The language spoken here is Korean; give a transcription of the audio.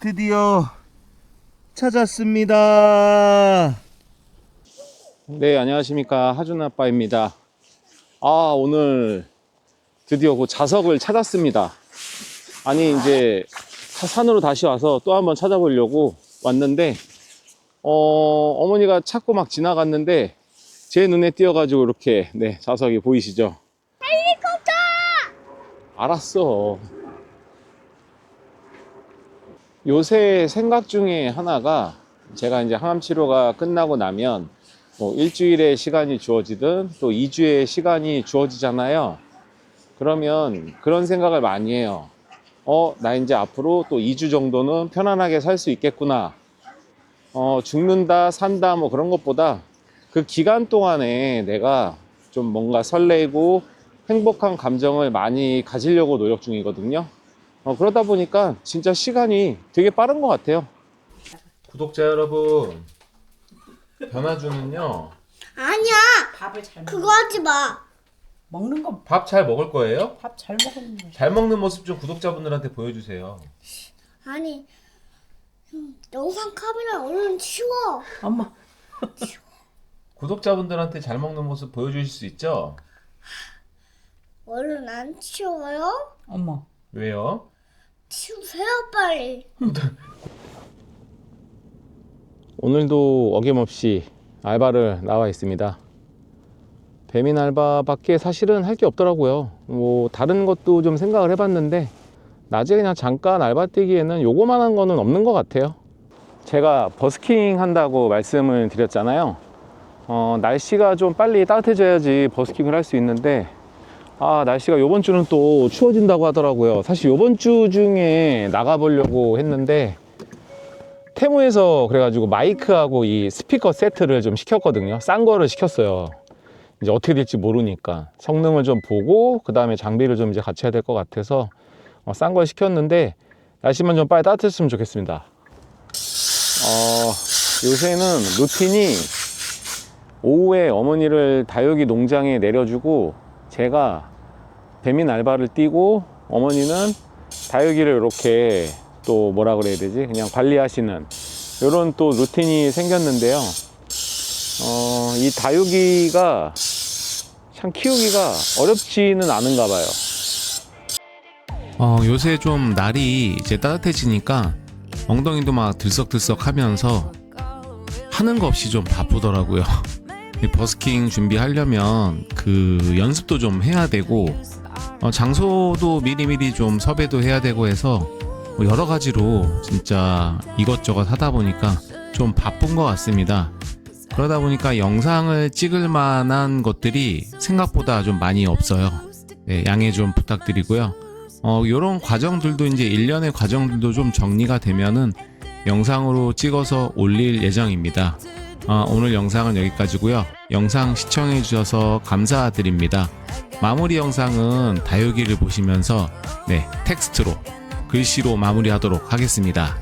드디어 찾았습니다. 네, 안녕하십니까. 하준 아빠입니다. 아, 오늘 드디어 그 자석을 찾았습니다. 아니, 이제 차- 산으로 다시 와서 또 한번 찾아보려고 왔는데, 어, 어머니가 찾고 막 지나갔는데, 제 눈에 띄어가지고 이렇게, 네, 자석이 보이시죠? 헬리콥터! 알았어. 요새 생각 중에 하나가, 제가 이제 항암 치료가 끝나고 나면, 뭐 일주일의 시간이 주어지든 또 2주의 시간이 주어지잖아요. 그러면 그런 생각을 많이 해요. 어, 나 이제 앞으로 또 2주 정도는 편안하게 살 수 있겠구나. 어, 죽는다, 산다, 뭐 그런 것보다 그 기간 동안에 내가 좀 뭔가 설레고 행복한 감정을 많이 가지려고 노력 중이거든요. 어, 그러다 보니까 진짜 시간이 되게 빠른 것 같아요. 구독자 여러분, 변화주는요, 아니야 밥을 잘 먹. 그거 하지 마 먹는 거밥잘 먹을 거예요? 밥 잘 먹는 거. 잘 먹는 모습 좀 구독자분들한테 보여주세요. 아니 음, 영상 카메라 얼른 치워 엄마 구독자분들한테 잘 먹는 모습 보여주실 수 있죠? 얼른 안 치워요? 엄마 왜요? 치우세요 빨리 오늘도 어김없이 알바를 나와 있습니다. 배민 알바밖에 사실은 할 게 없더라고요. 뭐 다른 것도 좀 생각을 해봤는데 낮에 그냥 잠깐 알바 뛰기에는 요거만한 거는 없는 것 같아요. 제가 버스킹 한다고 말씀을 드렸잖아요. 어, 날씨가 좀 빨리 따뜻해져야지 버스킹을 할 수 있는데 아 날씨가 요번 주는 또 추워진다고 하더라고요. 사실 요번 주 중에 나가보려고 했는데 테무에서 그래가지고 마이크하고 이 스피커 세트를 좀 시켰거든요. 싼 거를 시켰어요. 이제 어떻게 될지 모르니까 성능을 좀 보고 그 다음에 장비를 좀 이제 해야 될 것 같아서 어, 싼 걸 시켰는데 날씨만 좀 빨리 따뜻했으면 좋겠습니다. 어, 요새는 루틴이 오후에 어머니를 다육이 농장에 내려주고 제가 배민 알바를 뛰고 어머니는 다육이를 이렇게 또 뭐라 그래야 되지? 그냥 관리하시는 이런 또 루틴이 생겼는데요. 어, 이 다육이가 참 키우기가 어렵지는 않은가 봐요. 어, 요새 좀 날이 이제 따뜻해지니까 엉덩이도 막 들썩들썩 하면서 하는 거 없이 좀 바쁘더라고요. 이 버스킹 준비하려면 그 연습도 좀 해야 되고 어, 장소도 미리미리 좀 섭외도 해야 되고 해서 뭐 여러 가지로 진짜 이것저것 하다 보니까 좀 바쁜 것 같습니다. 그러다 보니까 영상을 찍을 만한 것들이 생각보다 좀 많이 없어요. 네, 양해 좀 부탁드리고요. 어, 요런 과정들도 이제 일련의 과정들도 좀 정리가 되면은 영상으로 찍어서 올릴 예정입니다. 어, 오늘 영상은 여기까지고요. 영상 시청해 주셔서 감사드립니다. 마무리 영상은 다육이를 보시면서 네, 텍스트로 글씨로 마무리하도록 하겠습니다.